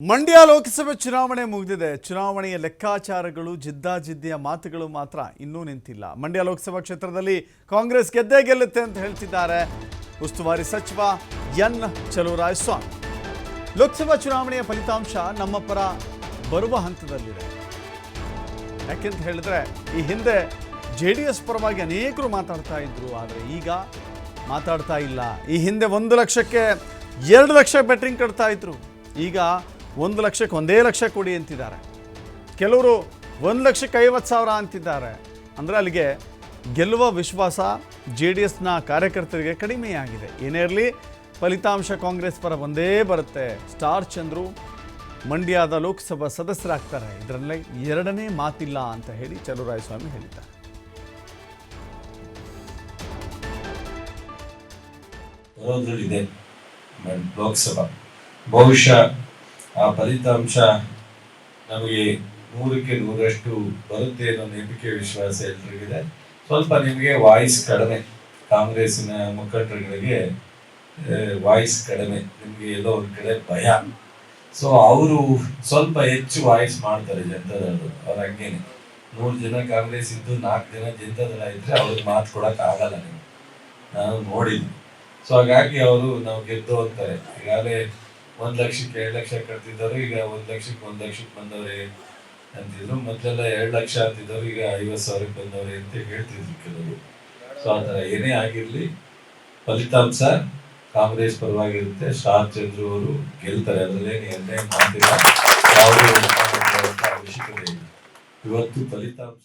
ಮಂಡ್ಯ ಲೋಕಸಭೆ ಚುನಾವಣೆ ಮುಗಿದಿದೆ. ಚುನಾವಣೆಯ ಲೆಕ್ಕಾಚಾರಗಳು ಜಿದ್ದಾಜಿದ್ದಿಯ ಮಾತುಗಳು ಮಾತ್ರ ಇನ್ನೂ ನಿಂತಿಲ್ಲ. ಮಂಡ್ಯ ಲೋಕಸಭಾ ಕ್ಷೇತ್ರದಲ್ಲಿ ಕಾಂಗ್ರೆಸ್ ಗೆದ್ದೇ ಗೆಲ್ಲುತ್ತೆ ಅಂತ ಹೇಳ್ತಿದ್ದಾರೆ ಉಸ್ತುವಾರಿ ಸಚಿವ ಎನ್. ಚಲುವರಾಯಸ್ವಾಮಿ. ಲೋಕಸಭಾ ಚುನಾವಣೆಯ ಫಲಿತಾಂಶ ನಮ್ಮ ಪರ ಬರುವ ಹಂತದಲ್ಲಿದೆ. ಯಾಕೆಂತ ಹೇಳಿದ್ರೆ, ಈ ಹಿಂದೆ ಜೆ ಡಿ ಎಸ್ ಪರವಾಗಿ ಅನೇಕರು ಮಾತಾಡ್ತಾ ಇದ್ರು. ಆದರೆ ಈಗ ಮಾತಾಡ್ತಾ ಇಲ್ಲ. ಈ ಹಿಂದೆ ಒಂದು ಲಕ್ಷಕ್ಕೆ ಎರಡು ಲಕ್ಷ ಬೆಟ್ರಿಂಗ್ ಕಟ್ತಾ ಇದ್ರು. ಈಗ ಒಂದು ಲಕ್ಷಕ್ಕೆ ಒಂದೇ ಲಕ್ಷ ಕೊಡಿ ಅಂತಿದ್ದಾರೆ. ಕೆಲವರು ಒಂದು ಲಕ್ಷಕ್ಕೆ ಐವತ್ತು ಸಾವಿರ ಅಂತಿದ್ದಾರೆ. ಅಂದರೆ ಅಲ್ಲಿಗೆ ಗೆಲ್ಲುವ ವಿಶ್ವಾಸ ಜೆ ಡಿ ಎಸ್ನ ಕಾರ್ಯಕರ್ತರಿಗೆ ಕಡಿಮೆಯಾಗಿದೆ. ಏನೇ ಇರಲಿ, ಫಲಿತಾಂಶ ಕಾಂಗ್ರೆಸ್ ಪರ ಒಂದೇ ಬರುತ್ತೆ. ಸ್ಟಾರ್ ಚಂದ್ರು ಮಂಡ್ಯದ ಲೋಕಸಭಾ ಸದಸ್ಯರಾಗ್ತಾರೆ. ಇದರಲ್ಲಿ ಎರಡನೇ ಮಾತಿಲ್ಲ ಅಂತ ಹೇಳಿ ಚಲುವರಾಯಸ್ವಾಮಿ ಹೇಳಿದ್ದಾರೆ. ಇದೆ, ಲೋಕಸಭಾ. ಬಹುಶಃ ಆ ಫಲಿತಾಂಶ ನಮಗೆ ನೂರಕ್ಕೆ ನೂರಷ್ಟು ಬರುತ್ತೆ ಅನ್ನೋ ನಂಬಿಕೆ ವಿಶ್ವಾಸ ಎಲ್ರಿಗಿದೆ. ಸ್ವಲ್ಪ ನಿಮಗೆ ವಾಯ್ಸ್ ಕಡಿಮೆ, ಕಾಂಗ್ರೆಸ್ಸಿನ ಮುಖಂಡರುಗಳಿಗೆ ವಾಯ್ಸ್ ಕಡಿಮೆ, ನಿಮಗೆ ಎಲ್ಲೋ ಒಂದು ಕಡೆ ಭಯ. ಸೊ ಅವರು ಸ್ವಲ್ಪ ಹೆಚ್ಚು ವಾಯ್ಸ್ ಮಾಡ್ತಾರೆ ಜನತಾದಳರು ಅವ್ರು ಹಂಗೇನೆ. ನೂರು ಜನ ಕಾಂಗ್ರೆಸ್ ಇದ್ದು ನಾಲ್ಕು ಜನ ಜನತಾದಳ ಇದ್ರೆ ಅವ್ರಿಗೆ ಮಾತು ಕೊಡಕ್ ಆಗಲ್ಲ ನಾನು ನೋಡಿದ್ವಿ ಸೊ ಹಾಗಾಗಿ ಅವರು ನಾವು ಗೆದ್ದು ಅಂತಾರೆ. ಈಗಾಗಲೇ ಒಂದ್ ಲಕ್ಷಕ್ಕೆ ಎರಡು ಲಕ್ಷ ಕಟ್ತಿದ್ದವ್ರು ಈಗ ಒಂದ್ ಲಕ್ಷಕ್ಕೆ ಒಂದ್ ಲಕ್ಷಕ್ಕೆ ಬಂದವ್ರೆ ಅಂತಿದ್ರು. ಮೊದಲೆಲ್ಲ ಎರಡು ಲಕ್ಷ ಅಂತಿದ್ದವ್ರು ಈಗ ಐವತ್ತು ಸಾವಿರಕ್ಕೆ ಬಂದವ್ರೆ ಅಂತ ಹೇಳ್ತಿದ್ರು ಕೆಲವರು. ಸೊ ಆ ಥರ ಏನೇ ಆಗಿರ್ಲಿ, ಫಲಿತಾಂಶ ಕಾಂಗ್ರೆಸ್ ಪರವಾಗಿರುತ್ತೆ. ಶಾರ್ ಚಂದ್ರು ಅವರು ಗೆಲ್ತಾರೆ. ಅದರಲ್ಲೇನು ಎರಡನೇ ಮಾತಿಲ್ಲ ಅವರು ಅವಶ್ಯಕತೆ ಇಲ್ಲ. ಇವತ್ತು ಫಲಿತಾಂಶ